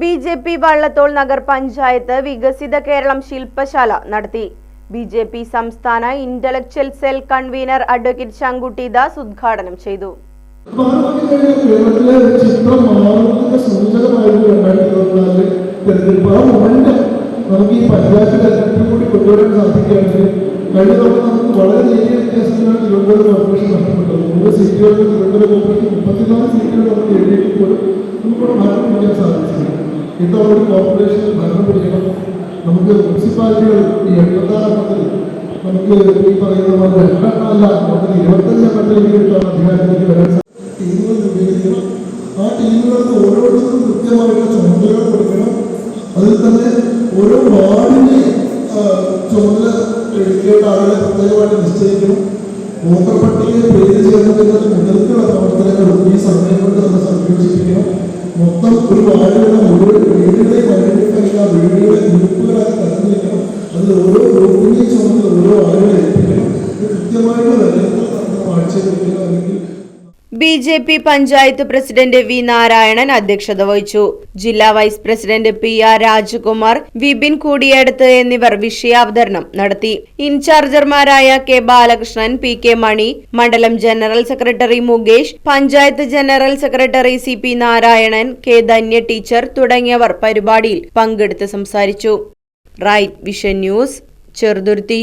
B J P Vallathol Nagar panchayat വികസിത കേരളം ശില്പശാല നടത്തി. ബി ജെ പി സംസ്ഥാന intellectual cell convener advocate Sankutty Das ഉദ്ഘാടനം ചെയ്തു. നമുക്ക് ഈ കൂടി കൊണ്ടുവരാൻ സാധിക്കുകയാണെങ്കിൽ കഴിഞ്ഞ തവണ നമുക്ക് വളരെ വ്യത്യാസത്തിലാണ് തിരുവനന്തപുരം കോർപ്പറേഷൻ നഷ്ടപ്പെട്ടത് മൂന്ന് തിരുവനന്തപുരം കോർപ്പറേഷൻ മുപ്പത്തിനാല് സീറ്റുകൾ നമുക്ക് എഴുതിയിട്ട് പോലും പിടിക്കാൻ സാധിച്ചില്ല ഭരണം പിടിക്കണം നമുക്ക് മുനിസിപ്പാലിറ്റികൾ ഈ എൺപത്താറെണ്ണത്തിൽ നമുക്ക് ഈ പറയുന്ന പോലെ രണ്ടെണ്ണമല്ല നമുക്ക് ഇരുപത്തഞ്ച് എണ്ണത്തിലേക്ക് കിട്ടാൻ അധികാരത്തിലേക്ക് വരാൻ ടീമുകൾ രൂപീകരിക്കണം ആ ടീമുകൾക്ക് ഓരോരുത്തർക്കും കൃത്യമായിട്ടുള്ള ചുമതലകൾ കൊടുക്കണം. അതിൽ തന്നെ ഓരോ വാർഡിനെ ചുമതല എടുക്കേണ്ട ആളുകളെ പ്രത്യേകമായിട്ട് നിശ്ചയിക്കണം. വോട്ടർ പട്ടികയെ പേര് മുതൽക്കുള്ള പ്രവർത്തനങ്ങളും ഈ സമയം ഒരു വാർഡിലുള്ള മുഴുവൻ വീടുകളെയും ഐഡന്റിഫൈ വീടുകളെ ഗ്രൂപ്പുകളായി തരംതിരിക്കണം അതിൽ ഓരോ ഗ്രൂപ്പിനെയും ചുമതല ഓരോ ആളുകളെ ഏൽപ്പിക്കണം. കൃത്യമായിട്ട് നിലനിർത്തൽ തന്ത്രം അല്ലെങ്കിൽ B J P panchayat president V Narayanan അധ്യക്ഷത വഹിച്ചു. ജില്ലാ vice president P R Rajakumar Vipin Koodiyadath എന്നിവർ വിഷയാവതരണം നടത്തി. ഇൻചാർജർമാരായ K Balakrishnan P K Mani മണ്ഡലം general secretary Mukesh panchayat general secretary C P Narayanan K Dhanya teacher തുടങ്ങിയവർ പരിപാടിയിൽ പങ്കെടുത്ത് സംസാരിച്ചു. Right vision news Cheruthuruthy.